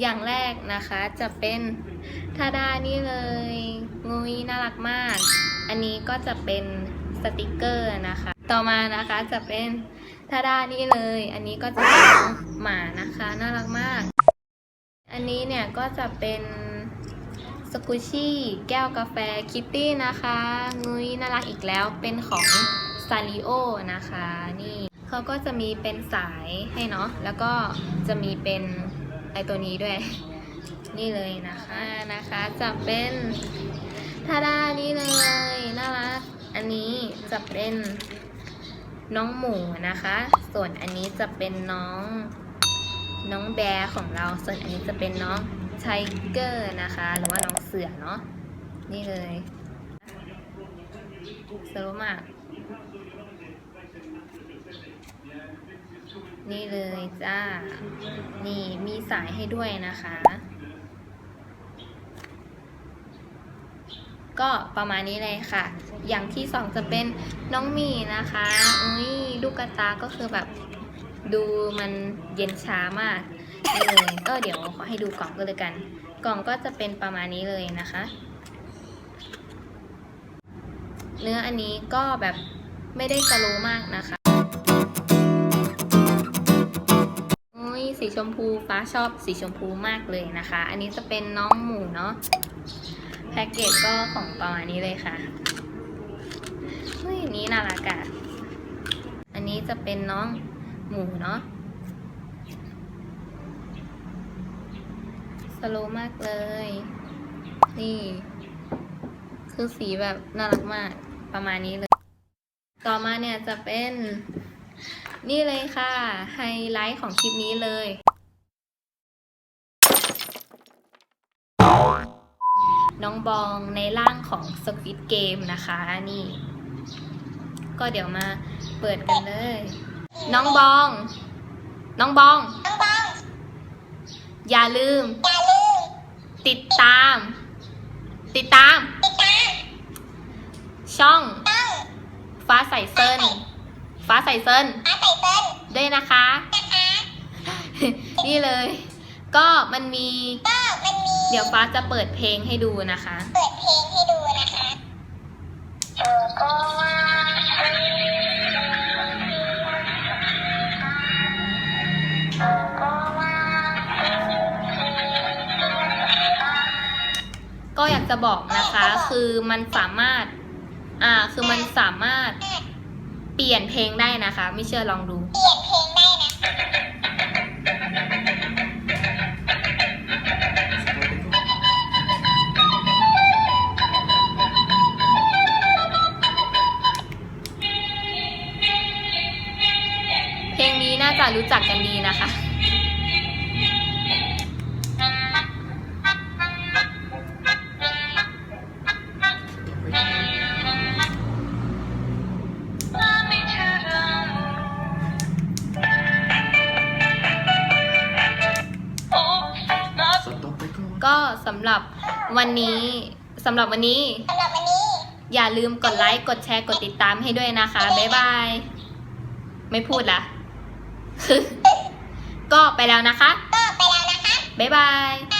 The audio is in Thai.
อย่างแรกนะคะจะเป็นทาดานี่เลยงุยน่ารักมาก อันนี้ก็จะเป็นสติกเกอร์นะคะ ต่อมานะคะจะเป็นทาดานี่เลย อันนี้ก็จะเป็นหมานะคะน่ารักมาก อันนี้เนี่ยก็จะเป็นสกุชี่แก้วกาแฟคิตตี้นะคะงุยน่ารักอีกแล้วเป็นของซาริโอนะคะ นี่เขาก็จะมีเป็นสายให้เนาะแล้วก็จะมีเป็น ไอตัวนี้ด้วย นี่เลยนะคะนะคะจะเป็นทาดานี่เลยน่ารักอันนี้จะเป็นน้องหมูนะคะ ส่วนอันนี้จะเป็นน้องน้องแบร์ของเรา ส่วนอันนี้จะเป็นน้องไทเกอร์นะคะ หรือว่าน้องเสือเนาะนี่เลยสว์มาก นี่เลยจ้า นี่มีสายให้ด้วยนะคะ ก็ประมาณนี้เลยค่ะ อย่างที่สองจะเป็นน้องมีนะคะอุ้ยลูกกระตาก็คือแบบดูมันเย็นช้ามากเลยก็เดี๋ยวขอให้ดูกล่องก็เลยกัน กล่องก็จะเป็นประมาณนี้เลยนะคะ เนื้ออันนี้ก็แบบไม่ได้สโลมากนะคะ สีชมพูฟ้าชอบสีชมพูมากเลยนะคะ อันนี้จะเป็นน้องหมูเนาะแพ็กเกจก็ของประมาณนี้เลยค่ะเฮ้ยนี้น่ารักอะอันนี้จะเป็นน้องหมูเนาะสโลมากเลย นี่ คือสีแบบน่ารักมากประมาณนี้เลย ต่อมาเนี่ยจะเป็น นี่เลยค่ะไฮไลท์ของคลิปนี้เลยน้องบองในร่างของสควิตเกมนะคะนี่ ก็เดี๋ยวมาเปิดกันเลย น้องบอง น้องบอง อย่าลืม ติดตาม ติดตาม ช่องต้องฟ้าใสเซิน ฟ้าใสเซินอาใส่เปิ้ลด้วยนะคะนะคะ นี่เลย ก็มันมี ก็มันมี เดี๋ยวฟ้าจะเปิดเพลงให้ดูนะคะ เปิดเพลงให้ดูนะคะเออก็ว่าเออก็ว่าก็อยากจะบอกนะคะ คือมันสามารถ อ่า คือมันสามารถ เปลี่ยนเพลงได้นะคะ ไม่เชื่อลองดู เปลี่ยนเพลงได้นะ เพลงนี้น่าจะรู้จักกันดีนะคะ สำหรับวันนี้สำหรับวันนี้ สำหรับวันนี้ อย่าลืมกดไลค์ กดแชร์ กดติดตามให้ด้วยนะคะ บ๊ายบาย ไม่พูดละ ก็ไปแล้วนะคะ ก็ไปแล้วนะคะ บ๊ายบายบ๊าย